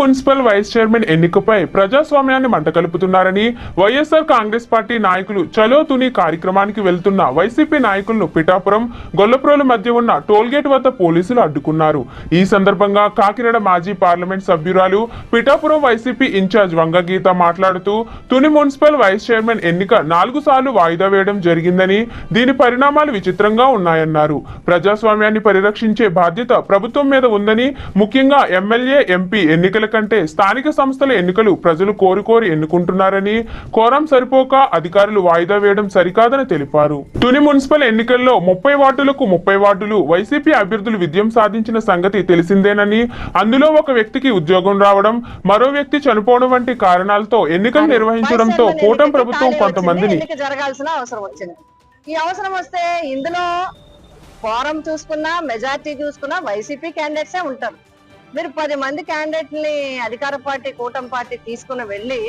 Municipal vice chairman ఎన్నికపై ప్రజాస్వామ్యాన్ని మంటకలుపుతున్నారని YSR Congress party నాయకులు చలో తుని కార్యక్రమానికి వెళ్తున్న వైసీపీ నాయకులను పిఠాపురం గొల్లప్రోలు మధ్య ఉన్న టోల్గేట్ వద్ద పోలీసులు అడ్డుకున్నారు. ఈ సందర్భంగా కాకినాడ మాజీ పార్లమెంట్ సభ్యురాలు పిఠాపురం వైసీపీ ఇన్ఛార్జ్ వంగగీత మాట్లాడుతూ తుని మున్సిపల్ వైస్ చైర్మన్ ఎన్నిక నాలుగు సార్లు వాయిదా వేయడం జరిగిందని దీని పరిణామాలు విచిత్రంగా ఉన్నాయన్నారు. ప్రజాస్వామ్యాన్ని పరిరక్షించే బాధ్యత ప్రభుత్వం మీద ఉందని ముఖ్యంగా ఎమ్మెల్యే ఎంపీ ఎన్నికల కంటే స్థానిక సంస్థల ఎన్నికలు ప్రజలు కోరి కోరి ఎన్నుకుంటున్నారని కోరం సరిపోక అధికారులు వాయిదా వేయడం సరికాదని తెలిపారు. తుని మున్సిపల్ ఎన్నికల్లో ముప్పై వార్డులకు ముప్పై వార్డులు వైసీపీ అభ్యర్థులు విజయం సాధించిన సంగతి తెలిసిందేనని అందులో ఒక వ్యక్తికి ఉద్యోగం రావడం మరో వ్యక్తి చనిపోవడం వంటి కారణాలతో ఎన్నికలు నిర్వహించడంతో కూటమి ప్రభుత్వం కొంతమందిని జరగాల్సిన అవసరం వచ్చింది. ఈ అవసరం వస్తే ఇందులో ఫోరం చూసుకున్నా మెజార్టీ చూసుకున్నా వైసీపీ క్యాండిడేట్సే ఉంటారు. మీరు పది మంది క్యాండిడేట్ని అధికార పార్టీ కూటమి పార్టీ తీసుకుని వెళ్ళి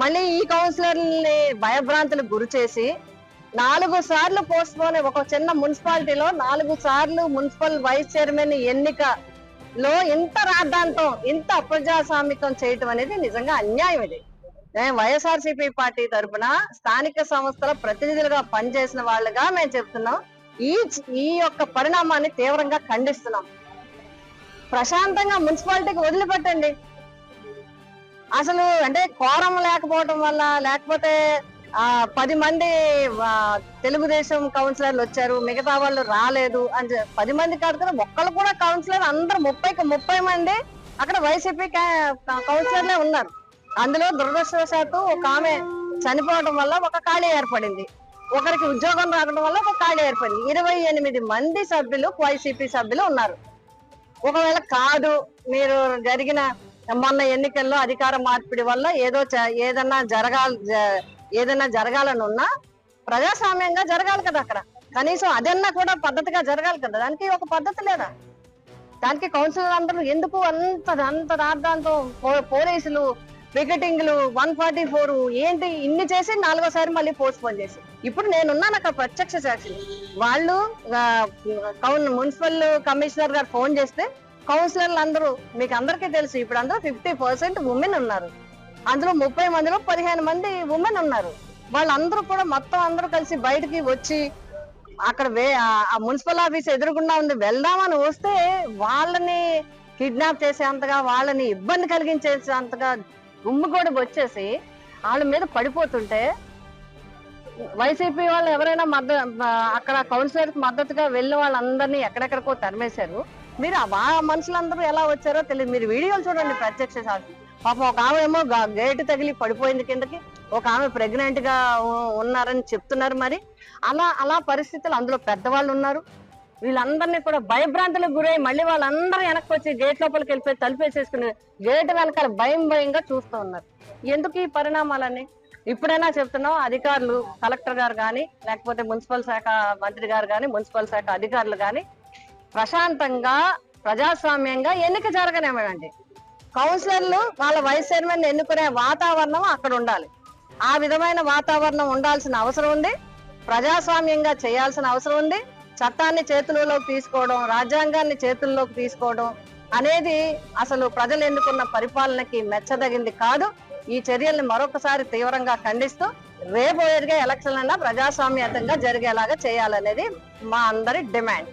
మళ్ళీ ఈ కౌన్సిలర్ని భయభ్రాంతులకు గురి చేసి నాలుగు సార్లు పోస్ట్ పోన్ ఒక చిన్న మున్సిపాలిటీలో నాలుగు సార్లు మున్సిపల్ వైస్ చైర్మన్ ఎన్నికలో ఇంత రాద్ధాంతం ఇంత అప్రజాస్వామికం చేయటం అనేది నిజంగా అన్యాయం ఇది. మేము వైఎస్ఆర్సీపీ పార్టీ తరఫున స్థానిక సంస్థల ప్రతినిధులుగా పనిచేసిన వాళ్ళుగా మేము చెప్తున్నాం. ఈ ఈ యొక్క పరిణామాన్ని తీవ్రంగా ఖండిస్తున్నాం. ప్రశాంతంగా మున్సిపాలిటీకి వదిలిపెట్టండి. అసలు అంటే కోరం లేకపోవడం వల్ల లేకపోతే ఆ పది మంది తెలుగుదేశం కౌన్సిలర్లు వచ్చారు మిగతా వాళ్ళు రాలేదు అని పది మంది కాదు కదా ఒక్కళ్ళు కూడా కౌన్సిలర్ అందరు ముప్పైకి ముప్పై మంది అక్కడ వైసీపీ కౌన్సిలర్లే ఉన్నారు. అందులో దురదృష్టవశాత్తు ఒక ఆమె చనిపోవడం వల్ల ఒక ఖాళీ ఏర్పడింది. ఒకరికి ఉద్యోగం రావడం వల్ల ఒక ఖాళీ ఏర్పడింది. ఇరవై ఎనిమిది మంది సభ్యులు వైసీపీ సభ్యులు ఉన్నారు. ఒకవేళ కాదు మీరు జరిగిన మొన్న ఎన్నికల్లో అధికార మార్పిడి వల్ల ఏదో చ- ఏదన్నా జరగాలి జ- ఏదన్నా జరగాలని ఉన్నా ప్రజాస్వామ్యంగా జరగాలి కదా అక్కడ. కనీసం అదన్నా కూడా పద్ధతిగా జరగాలి కదా. దానికి ఒక పద్ధతి లేదా? దానికి కౌన్సిలర్ అందరూ ఎందుకు అంత అంత రాద్దాంతో పో- పోలీసులు వికెటింగ్లు వన్ ఫార్టీ ఫోర్ ఏంటి? ఇన్ని చేసి నాలుగోసారి మళ్ళీ పోస్ట్ పోన్ చేసి. ఇప్పుడు నేనున్నాను అక్కడ ప్రత్యక్ష సాక్షి. వాళ్ళు కౌన్ మున్సిపల్ కమిషనర్ గారు ఫోన్ చేస్తే కౌన్సిలర్లు అందరూ మీకు అందరికీ తెలుసు ఇప్పుడు అందరూ ఫిఫ్టీ పర్సెంట్ ఉమెన్ ఉన్నారు. అందులో ముప్పై మందిలో పదిహేను మంది ఉమెన్ ఉన్నారు. వాళ్ళందరూ కూడా మొత్తం అందరూ కలిసి బయటికి వచ్చి అక్కడ వే ఆ- మున్సిపల్ ఆఫీస్ ఎదురుగుండా ఉంది వెళ్దామని వస్తే వాళ్ళని కిడ్నాప్ చేసేంతగా వాళ్ళని ఇబ్బంది కలిగించేసేంతగా గుమ్మిగూడి వచ్చేసి వాళ్ళ మీద పడిపోతుంటే వైసీపీ వాళ్ళు ఎవరైనా మద్ద అక్కడ కౌన్సిలర్ మద్దతుగా వెళ్ళిన వాళ్ళందరినీ ఎక్కడెక్కడికో తరిమేశారు. మీరు ఆ మనుషులందరూ ఎలా వచ్చారో తెలియదు. మీరు వీడియోలు చూడండి ప్రత్యక్ష సాక్షి. పాపం ఒక ఆమె ఏమో గేటు తగిలి పడిపోయింది కిందకి. ఒక ఆమె ప్రెగ్నెంట్గా ఉన్నారని చెప్తున్నారు మరి. అలా అలా పరిస్థితులు అందులో పెద్దవాళ్ళు ఉన్నారు. వీళ్ళందరినీ కూడా భయభ్రాంతులకు గురై మళ్ళీ వాళ్ళందరూ వెనక్కి వచ్చి గేట్ లోపలికి వెళ్ళిపోయి తలుపేసేసుకుని గేట్ వెనకాల భయం భయంగా చూస్తూ ఉన్నారు. ఎందుకు ఈ పరిణామాలని ఇప్పుడైనా చెప్తున్నాం అధికారులు కలెక్టర్ గారు కానీ లేకపోతే మున్సిపల్ శాఖ మంత్రి గారు కానీ మున్సిపల్ శాఖ అధికారులు కానీ ప్రశాంతంగా ప్రజాస్వామ్యంగా ఎన్నిక జరగనివ్వండి. కౌన్సిలర్లు వాళ్ళ వైస్ చైర్మన్ ఎన్నుకునే వాతావరణం అక్కడ ఉండాలి. ఆ విధమైన వాతావరణం ఉండాల్సిన అవసరం ఉంది. ప్రజాస్వామ్యంగా చేయాల్సిన అవసరం ఉంది. చట్టాన్ని చేతుల్లోకి తీసుకోవడం రాజ్యాంగాన్ని చేతుల్లోకి తీసుకోవడం అనేది అసలు ప్రజలు ఎన్నుకున్న పరిపాలనకి మెచ్చదగింది కాదు. ఈ చర్యల్ని మరొకసారి తీవ్రంగా ఖండిస్తూ రేపు జరిగే ఎలక్షన్లన్నా ప్రజాస్వామ్యతంగా జరిగేలాగా చేయాలనేది మా అందరి డిమాండ్.